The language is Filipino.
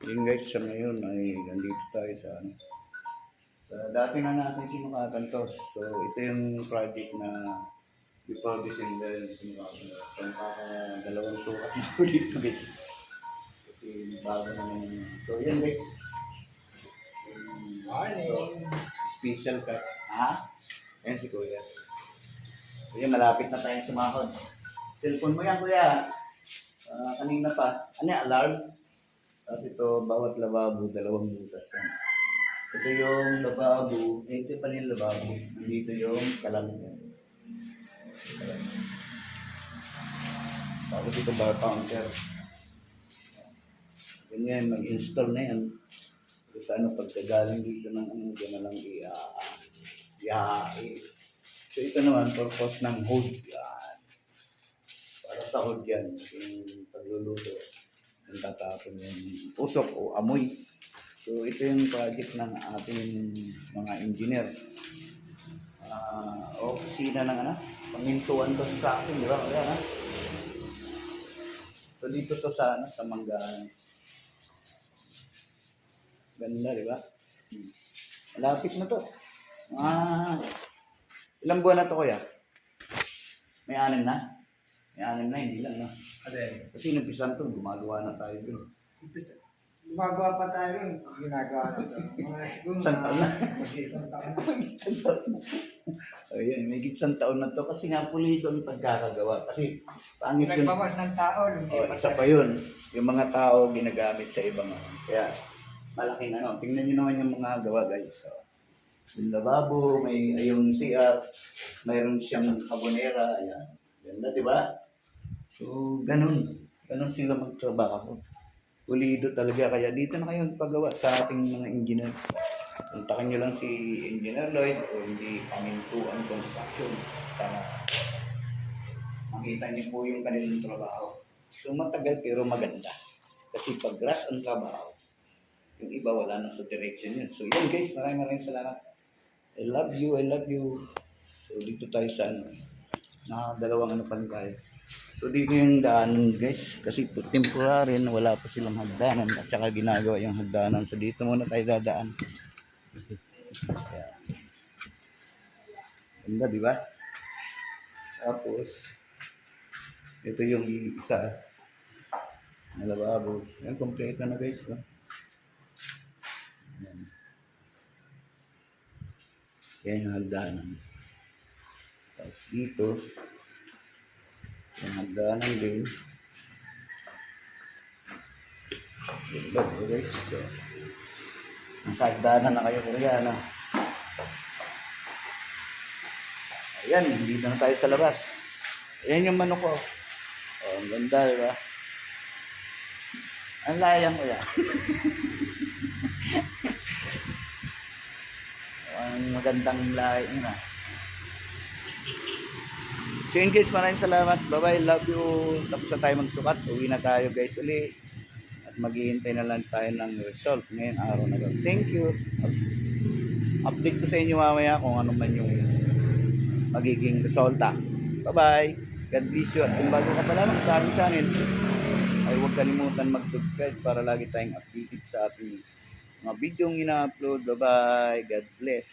Yun guys, sa ngayon ay nandito tayo sa ano. Sa dati na natin sinukatan to. So ito yung project na before December sinukatan. So nakaka dalawang sukat na ako dito guys. Kasi bago na naman. So yan guys. Morning. ito, special cut. Ha? Yan si Kuya. Kuya, malapit na tayong sumahod. Cellphone mo yan, Kuya. Ah, kanina pa. Ano alarm? Tapos ito, bawat lababo, dalawang butas yan. Ito yung lababo. Eh, ito pala yung lababo. Dito yung kalangan. Kalangan. Tapos ito bar counter. Ganyan, mag-install na yan. Kung sana pagkagaling dito ng ano, dyan na lang i- ah, i- i- So ito naman, purpose ng hood. Yan. Para sa hood yan, yung pagluluto. Yung tatapon yung usok o amoy. So ito yung project ng ating mga engineer. Ah, opisina ng ano, pamintuan construction, di ba? Ayan, ha? So dito to sa, ano, sa Manggahan. Ganda, di ba? Malapit na to. Ah, ilang buwan na to kuya? May anim na? May anim na, hindi lang na. Ate, Kasi numpisan to, gumagawa na tayo dun. gumagawa pa tayo rin. Ginagawa na ito. Mga siguro Isang taon na. Mag-isang taon. Isang taon na. Ayan, may isang taon na to kasi nga pulido ang pagkakagawa. Kasi pangit yun. Nagbawas ng tao. O, isa pa yun. Yung mga tao ginagamit sa ibang ano. Kaya, malaking ano. Tingnan nyo naman yung mga gawa guys. So, yung lababo, may ay, yung CR, mayroon siyang kabonera. Ayan. Ba? So, ganun. Ganun sila magtrabaho. Pulido talaga. Kaya dito na kayo paggawa sa ating mga engineer. Puntakan nyo lang si Engineer Lloyd o hindi Pamintuan Construction para makita niyo po yung kanilang trabaho. So matagal pero maganda. Kasi pag grass ang trabaho, yung iba wala na sa direction yun. So yan guys, maraming maraming salamat. I love you, I love you. So dito tayo sa ano, na dalawang ano pa rin tayo. So dito yung daanan guys, kasi po temporary wala pa silang hagdanan at saka ginagawa yung hagdanan. So dito muna tayo dadaan. Ayan. Ganda, di ba? Tapos, ito yung isa. Na lababo. Yan, kompleto na guys. No? Yan. Yan yung hagdanan. Tapos dito, yung hagdanan din. Ganda po guys. So, nasa hagdanan na kayo kuya. Ano? Ayan, dito na tayo sa labas. Ayan yung manok ko. Oh, ang ganda, di ba? Ang layang ko yan. ang magandang lahi na. So yun guys, maraming salamat. Bye-bye, love you. Tapos na tayo magsukat. Uwi na tayo guys uli. At maghihintay na lang tayo ng result ngayon araw na lang. Thank you. Update ko sa inyo mamaya kung ano man yung magiging resulta. Bye-bye. God bless you. At kung bago ka pa lamang sa aming channel, ay huwag kalimutan mag-subscribe para lagi tayong updated sa ating mga video ina-upload. Bye-bye. God bless.